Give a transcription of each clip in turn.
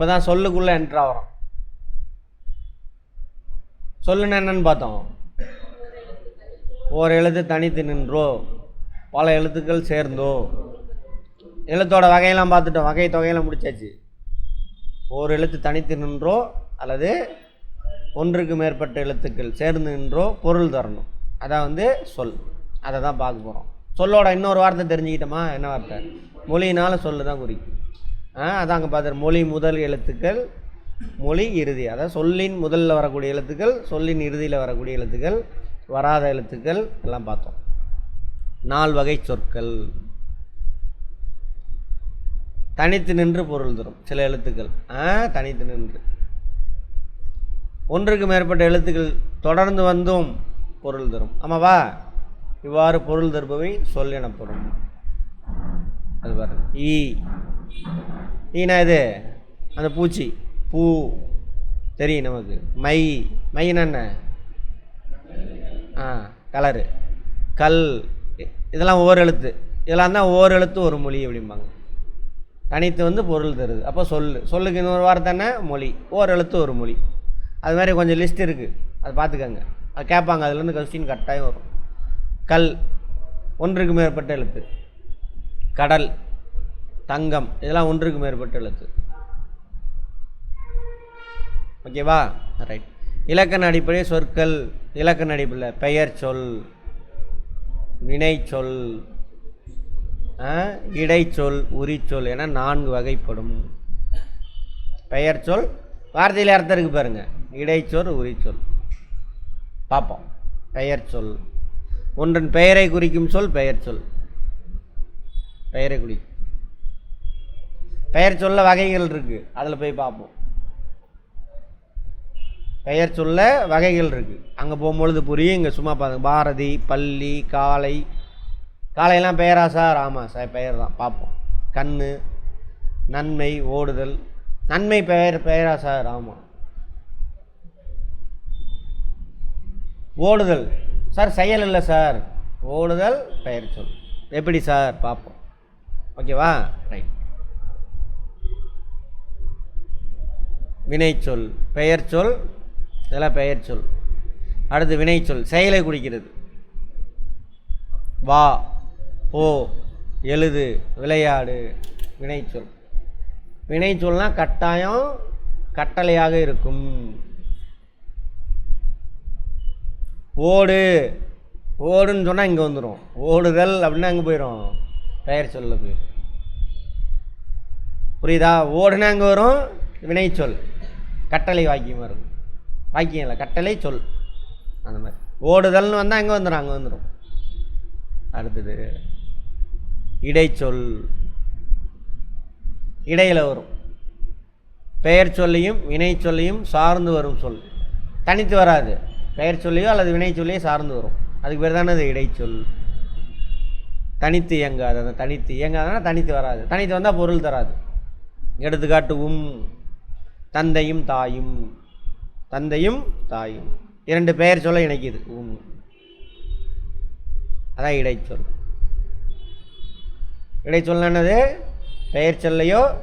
இப்போ தான் சொல்லுக்குள்ளே என்ட்ரு ஆகிறோம் சொல்லுன்னு என்னன்னு பார்த்தோம்? ஒரு எழுத்து தனித்து நின்றோ பல எழுத்துக்கள் சேர்ந்தோ. எழுத்தோட வகையெல்லாம் பார்த்துட்டோம். வகை தொகையெல்லாம் முடிச்சாச்சு. ஒரு எழுத்து தனித்து நின்றோ அல்லது ஒன்றுக்கு மேற்பட்ட எழுத்துக்கள் சேர்ந்து நின்றோ பொருள் தரணும். அதான் வந்து சொல். அதை தான் பார்க்க போகிறோம் சொல்லோட இன்னொரு வார்த்தை தெரிஞ்சுக்கிட்டோமா? என்ன வார்த்தை? மொழியினால சொல்லு தான் குறிக்கும். அதான் அங்கே பார்த்துரு மொழி முதல் எழுத்துக்கள் மொழி இறுதி. அதாவது சொல்லின் முதலில் வரக்கூடிய எழுத்துக்கள் சொல்லின் இறுதியில் வரக்கூடிய எழுத்துக்கள் வராத எழுத்துக்கள் எல்லாம் பார்த்தோம். நால் வகை சொற்கள். தனித்து நின்று பொருள் தரும் சில எழுத்துக்கள். ஆ தனித்து நின்று. ஒன்றுக்கு மேற்பட்ட எழுத்துக்கள் தொடர்ந்து வந்தும் பொருள் தரும். ஆமாவா? இவ்வாறு பொருள் தருபவை சொல் எனப்படும். அது பாருங்க. ஈ. ஈனா இது? அந்த பூச்சி. பூ. தெரியும் நமக்கு. மை. மைனா என்ன? ஆ கலரு. கல். இதெல்லாம் ஓர் எழுத்து. இதெல்லாம் தான் ஓர் எழுத்து ஒரு மொழி அப்படிம்பாங்க. தனித்து வந்து பொருள் தருது. அப்போ சொல் சொல்லுக்கு இன்னொரு வார்த்தை என்ன? மொழி. ஓர் எழுத்து ஒரு மொழி. அது மாதிரி கொஞ்சம் லிஸ்ட் இருக்குது அது பார்த்துக்கோங்க. அது கேட்பாங்க. அதுலேருந்து கொஸ்டின் கட்டாயம் வரும். கல். ஒன்றுக்கு மேற்பட்ட எழுத்து. கடல் தங்கம் இதெல்லாம் ஒன்றுக்கு மேற்பட்ட எழுத்து. ஓகேவா ரைட் இலக்கண அடிப்படை சொற்கள் இலக்கண அடிப்படையில் பெயர் சொல் வினை சொல் இடைச்சொல் உரிச்சொல் என நான்கு வகைப்படும். பெயர் சொல் வார்த்தையில் அர்த்தம் இருக்கு பாருங்கள் இடைச்சொல் உரிச்சொல் பார்ப்போம். பெயர் சொல். ஒன்றன் பெயரை குறிக்கும் சொல் பெயர் சொல். பெயரை குறிக்கும் பெயர் சொல்ல வகைகள் இருக்குது அதில் போய் பார்ப்போம். பெயர் சொல்ல வகைகள் இருக்குது அங்கே போகும்பொழுது புரியும். இங்கே சும்மா பாருங்க. பாரதி பள்ளி காளை. காளையெல்லாம் பெயரா சார்? ஆமாம் சார் பெயர் தான். பார்ப்போம். கண் நன்மை ஓடுதல். நன்மை பெயர் பெயரா சார்? ஆமாம் ஓடுதல். சார் செயல் இல்லை சார். ஓடுதல் பெயர் சொல். எப்படி சார்? பார்ப்போம். ஓகேவா? ரைட் வினைச்சொல் பெயர் சொல் இதெல்லாம் பெயர் சொல் அடுத்து வினைச்சொல் செயலை குறிக்கிறது. வா போ எழுது விளையாடு வினைச்சொல். வினைச்சொல்னா கட்டாயம் கட்டளையாக இருக்கும். ஓடு ஓடுன்னு சொன்னால் இங்கே வந்துடும் ஓடுதல் அப்படின்னா அங்கே போயிடும் பெயர் சொல்ல போயிடும் புரியுதா? ஓடுனா அங்கே வரும் வினைச்சொல் கட்டளை வாக்கியம் வரும். வாக்கியம் இல்லை கட்டளை சொல். அந்த மாதிரி. ஓடுதல்னு வந்தால் அங்கே வந்துடும் அங்கே வந்துடும் அடுத்தது இடைச்சொல். இடையில் வரும். பெயர் சொல்லையும் வினை சொல்லியும் சார்ந்து வரும் சொல். தனித்து வராது. பெயர் சொல்லியோ அல்லது வினை சொல்லியோ சார்ந்து வரும். அதுக்கு பேர் தானே அது இடைச்சொல். தனித்து இயங்காது. அந்த தனித்து இயங்காதுன்னா தனித்து வராது. தனித்து வந்தால் பொருள் தராது. எடுத்துக்காட்டு உம் தந்தையும் தாயும். தந்தையும் தாயும். இரண்டு பெயர் சொல்ல இணைக்குது. உம். அதான் இடைச்சொல். இடைச்சொல் என்னது? பெயர் சொல்லையோ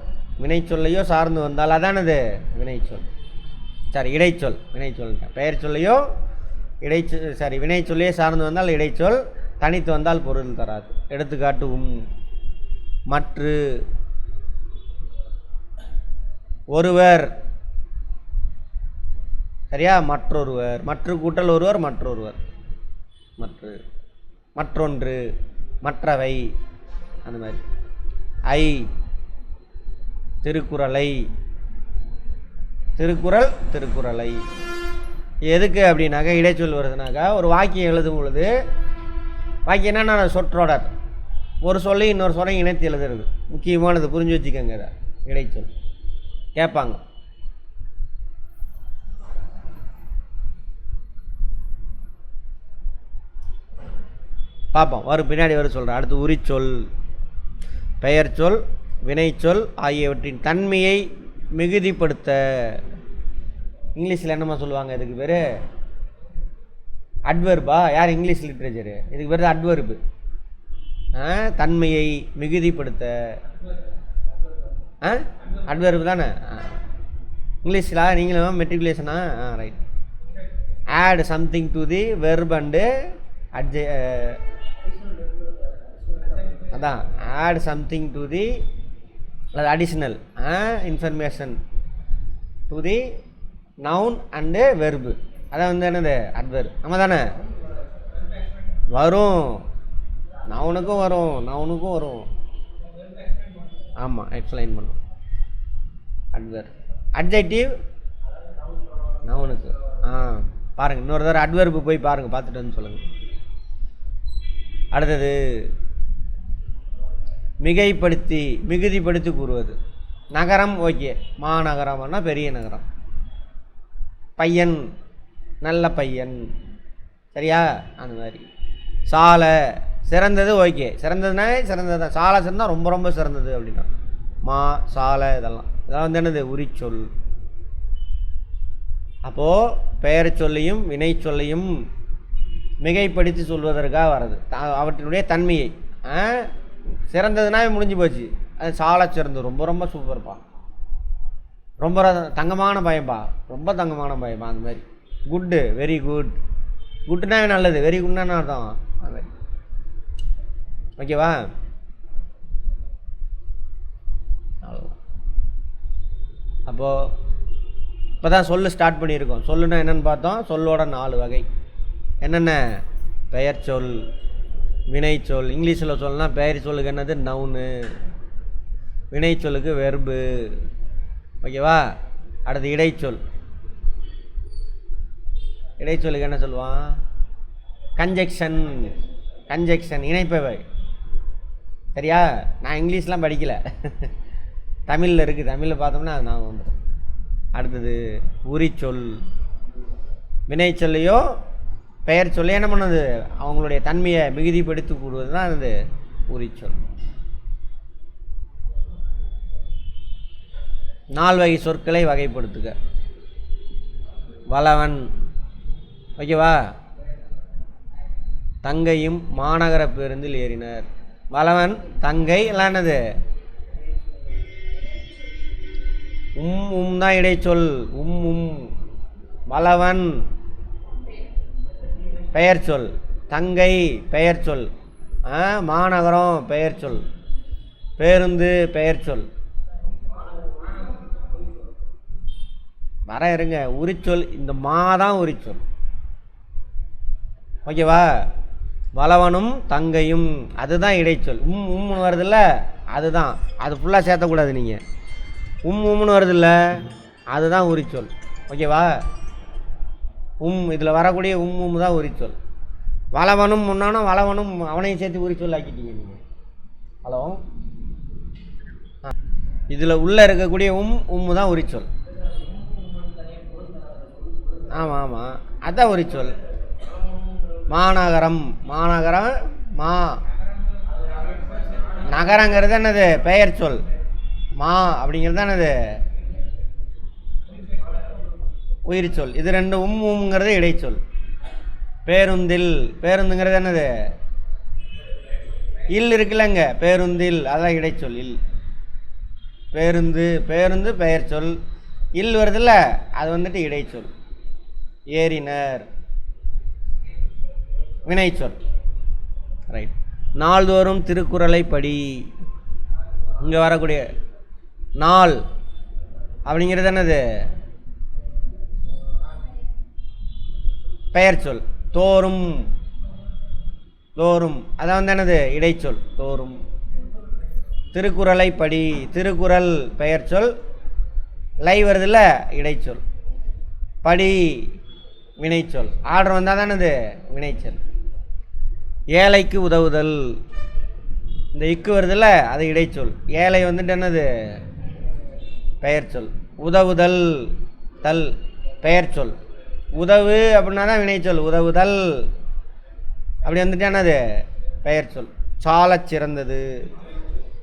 வினைச்சொல்லையோ சார்ந்து வந்தால் அதானது? வினைச்சொல். சாரி இடைச்சொல். வினைச்சொல். பெயர் சொல்லையோ இடைச்சொல் சாரி வினைச்சொல்லையே சார்ந்து வந்தால் இடைச்சொல். தனித்து வந்தால் பொருள் தராது. எடுத்துக்காட்டு உம் மற்று ஒருவர். சரியா? மற்றொருவர். மற்ற கூட்டல் ஒருவர் மற்றொருவர். மற்ற மற்றொன்று மற்றவை. அந்த மாதிரி. ஐ. திருக்குறளை. திருக்குறள் திருக்குறளை. எதுக்கு அப்படின்னாக்கா இடைச்சொல் வருதுனாக்கா ஒரு வாக்கியம் எழுதும் பொழுது வாக்கியம் நான் சொற்றொடர். ஒரு சொல்லி இன்னொரு சொல்லை இணைத்து எழுதுறது. முக்கியமானது புரிஞ்சு வச்சுக்கோங்க இடைச்சொல். கேட்பாங்க. பார்ப்போம். வரும் பின்னாடி வர சொல்கிறேன் அடுத்து உரிச்சொல் பெயர் சொல் வினைச்சொல் ஆகியவற்றின் தன்மையை மிகுதிப்படுத்த. இங்கிலீஷில் என்னம்மா சொல்லுவாங்க? இதுக்கு பேர் அட்வர்பா யார் இங்கிலீஷ் லிட்ரேச்சரு? இதுக்கு பேர் அட்வர்பு தன்மையை மிகுதிப்படுத்த. ஆ? அட்வர்பு தானே? ஆ. இங்கிலீஷில்? நீங்களும்? மெட்ரிகுலேஷனா ஆ? Right add something to the verb and adj அதான். ஆட் சம்திங் டு தி அது additional information to the noun and verb அதான் வந்து என்னது? அட்வர் ஆமாம் தானே? வரும். நவுனுக்கும் வரும். நவுனுக்கும் வரும். ஆமாம் எக்ஸ்பிளைன் பண்ணும் அட்வர் அட்ஜெக்டிவ் நவுனுக்கு ஆ பாருங்கள் இன்னொரு தடவை அட்வர்பு போய் பாருங்கள் பார்த்துட்டு வந்து சொல்லுங்கள் அடுத்தது மிகைப்படுத்தி மிகுதிப்படுத்தி கூறுவது. நகரம் ஓகே. மாநகரம்னா பெரிய நகரம். பையன் நல்ல பையன். சரியா? அந்த மாதிரி. சாலை சிறந்தது ஓகே. சிறந்ததுனா சிறந்தது தான். சாலை சிறந்தால் ரொம்ப ரொம்ப சிறந்தது அப்படின்னா. மா சாலை இதெல்லாம். இதெல்லாம் வந்து என்னது? உரிச்சொல். அப்போது பெயர் சொல்லையும் வினை சொல்லையும் மிகைப்படுத்தி சொல்வதற்காக வர்றது. அவற்றினுடைய தன்மையை. ஆ, முடிஞ்சு போச்சு. அது சாலை சிறந்தது. ரொம்ப ரொம்ப சூப்பர்ப்பா ரொம்ப தங்கமான பயம்பா. ரொம்ப தங்கமான பயம்பா அந்த மாதிரி. குட்டு வெரி குட் குட்டுனாவே நல்லது. வெரி குட்னா அர்த்தம்? அந்த மாதிரி ஓகேவா? அப்போது இப்போ தான் சொல்லு ஸ்டார்ட் பண்ணியிருக்கோம். சொல்லுனா என்னென்னு பார்த்தோம்? சொல்லோட நாலு வகை. என்னென்ன? பெயர் சொல் வினை சொல். இங்கிலீஷில் சொல்லலாம் பெயர் சொல்லுக்கு என்னது? நவுனு வினை சொல்லுக்கு வெர்பு ஓகேவா? அடுத்து இடைச்சொல். இடைச்சொல்லுக்கு என்ன சொல்லுவான்? கன்ஜெக்ஷன் கன்ஜெக்ஷன் இணைப்பவை சரியா? நான் இங்கிலீஷ்லாம் படிக்கலை. தமிழில் இருக்குது தமிழில் பார்த்தோம்னா அது நான் வந்துடும் அடுத்தது உரிச்சொல். வினைச்சொல்லையோ பெயர் சொல்லி என்ன பண்ணுது? அவங்களுடைய தன்மையை மிகுதிப்படுத்தி கூடுவது தான் அது உரிச்சொல். நால் வகை சொற்களை வகைப்படுத்துக. வளவன். ஓகேவா? தங்கையும் மாநகர பேருந்தில் ஏறினர். வளவன் தங்கை எல்லாம் என்னது? உம் உம் தான் இடைச்சொல். உம் உம். வளவன் பெயர் சொல் தங்கை பெயர் சொல் ஆ, மாநகரம் பெயர் சொல் பேருந்து பெயர் சொல் வர இருங்க. உரிச்சொல் இந்த மா தான் உரிச்சொல். ஓகேவா? பலவனும் தங்கையும் அதுதான் இடைச்சொல். உம் உம்னு வருதுல்ல அதுதான். அது ஃபுல்லாக சேர்த்தக்கூடாது நீங்கள் உம் உம்னு வருதுல்ல அதுதான் உரிச்சொல். ஓகேவா? உம் இதில் வரக்கூடிய உம் உம் தான் உரிச்சொல். வளவனும் முன்னானும் வளவனும் அவனையும் சேர்த்து உரிச்சொல் ஆக்கிட்டீங்க நீங்கள் ஹலோ? இதில் உள்ளே இருக்கக்கூடிய உம் உம்மு தான் உரிச்சொல். ஆமாம் ஆமாம் அதான் உரிச்சொல். மாநகரம் மாநகரம் மா. நகரங்கிறது என்னது? பெயர் சொல். மா அப்படிங்கிறது என்னது? உயிர் சொல். இது ரெண்டு உம் உம்ங்கிறது இடைச்சொல். பேருந்தில். பேருந்துங்கிறது என்னது? இல் இருக்குல்லங்க. பேருந்தில். அதான் இடைச்சொல். இல். பேருந்து. பேருந்து பெயர் சொல். இல் வருதுல்ல? அது வந்துட்டு இடைச்சொல். ஏறினர். வினைச்சொல் ரைட் நாள்தோறும் திருக்குறளை படி இங்கே வரக்கூடிய நாள் அப்படிங்கிறது என்னது? பெயர் சொல். தோறும் தோறும். அதான் வந்து என்னது? இடைச்சொல். தோறும். திருக்குறளை படி திருக்குறள் பெயர் சொல். லை வருதுல்ல? இடைச்சொல். படி வினைச்சொல். ஆர்டர் வந்தால் தானது வினைச்சொல். ஏழைக்கு உதவுதல். இந்த இக்கு வருதுல்ல அது இடைச்சொல். ஏழை வந்துட்டு என்னது? பெயர் சொல் உதவுதல் தல் பெயர் சொல் உதவு அப்படின்னா தான் வினைச்சொல். உதவுதல் அப்படி வந்துட்டு என்னது? பெயர் சொல் சால சிறந்தது.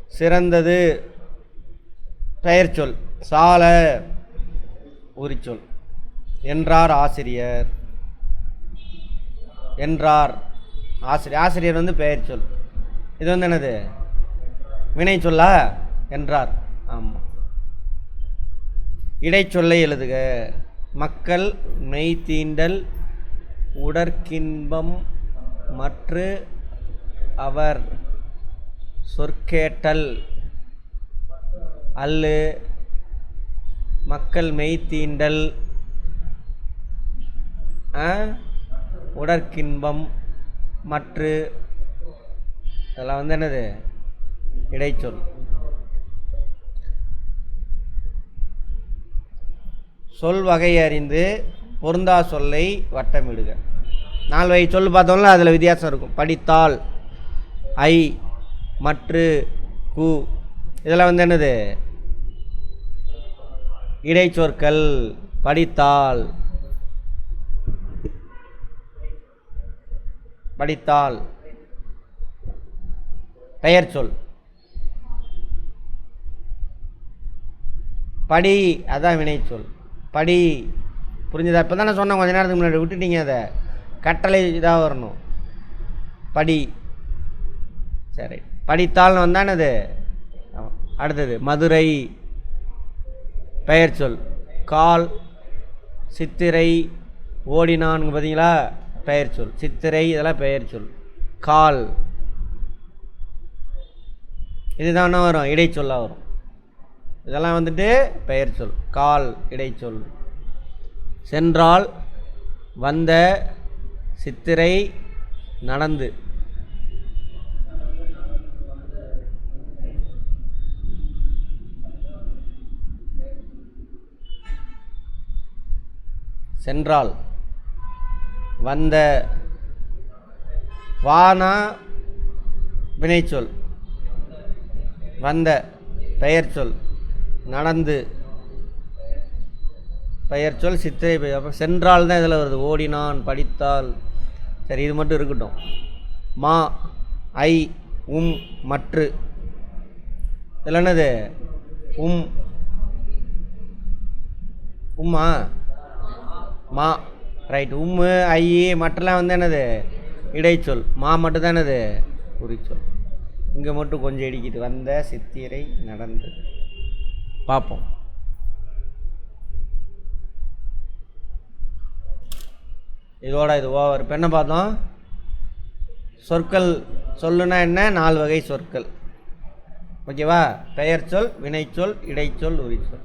சிறந்தது பெயர் சொல் சால உரிச்சொல். என்றார் ஆசிரியர். என்றார் ஆசிரியர் ஆசிரியர் வந்து பெயர் சொல். இது வந்து என்னது? வினை சொல்லா என்றார். ஆமாம் இடைச்சொல்லை எழுதுக. மக்கள் மெய்தீண்டல் உடற்கின்பம் மற்று அவர் சொற்கேட்டல். அல்லு மக்கள் மெய்தீண்டல் தீண்டல் உடற்கின்பம் மற்று இதெல்லாம் வந்து என்னது? இடைச்சொல். சொல் வகை அறிந்து பொருந்தா சொல்லை வட்டமிடுக. நாலு வகை சொல் பார்த்தோம்ல அதில் வித்தியாசம் இருக்கும். படித்தால் ஐ மற்று கு. இதெல்லாம் வந்து என்னது? இடைச்சொற்கள் படித்தால். படித்தால். பெயர் சொல். படி அதான் வினைச்சொல் படி. புரிஞ்சுதா? இப்போ தான் நான் சொன்னேன் கொஞ்ச நேரத்துக்கு முன்னாடி. விட்டுட்டீங்க அதை. கட்டளை இதாக வரணும். படி. சரி. படித்தால்னு வந்தானே அது அடுத்தது மதுரை. பெயர் சொல். கால் சித்திரை ஓடினான்னு பார்த்தீங்களா பெயர் சொல். சித்திரை இதெல்லாம் பெயர் சொல். கால். இதுதான் வரும்? இடைச்சொல்லாக வரும். இதெல்லாம் வந்துட்டு பெயர் சொல். கால் இடைச்சொல். சென்றால் வந்த சித்திரை நடந்து. சென்றால். வந்த வானா வினைச்சொல் வந்த பெயர் சொல். நடந்து பெயர் சொல் சித்திரை பெயர். அப்புறம் சென்றால் தான் இதில் வருது. ஓடினான் படித்தால். சரி இது மட்டும் இருக்கட்டும். மா ஐ உம் மற்று. இதில் என்னது? உம். உம்மா? மா. ரைட் உம்மு ஐ மற்றெல்லாம் வந்து என்னது? இடைச்சொல். மா மட்டும் தான் என்னது? குறிச்சொல். இங்கே மட்டும் கொஞ்சம் இடிக்குது. வந்த சித்திரை நடந்து. பார்ப்போம் இதோட இது ஓவர் இப்போ என்ன பார்த்தோம்? சொற்கள் சொல்லுனா என்ன? நாலு வகை சொற்கள். ஓகேவா? பெயர் சொல் வினைச்சொல் இடைச்சொல் உரிச்சொல்.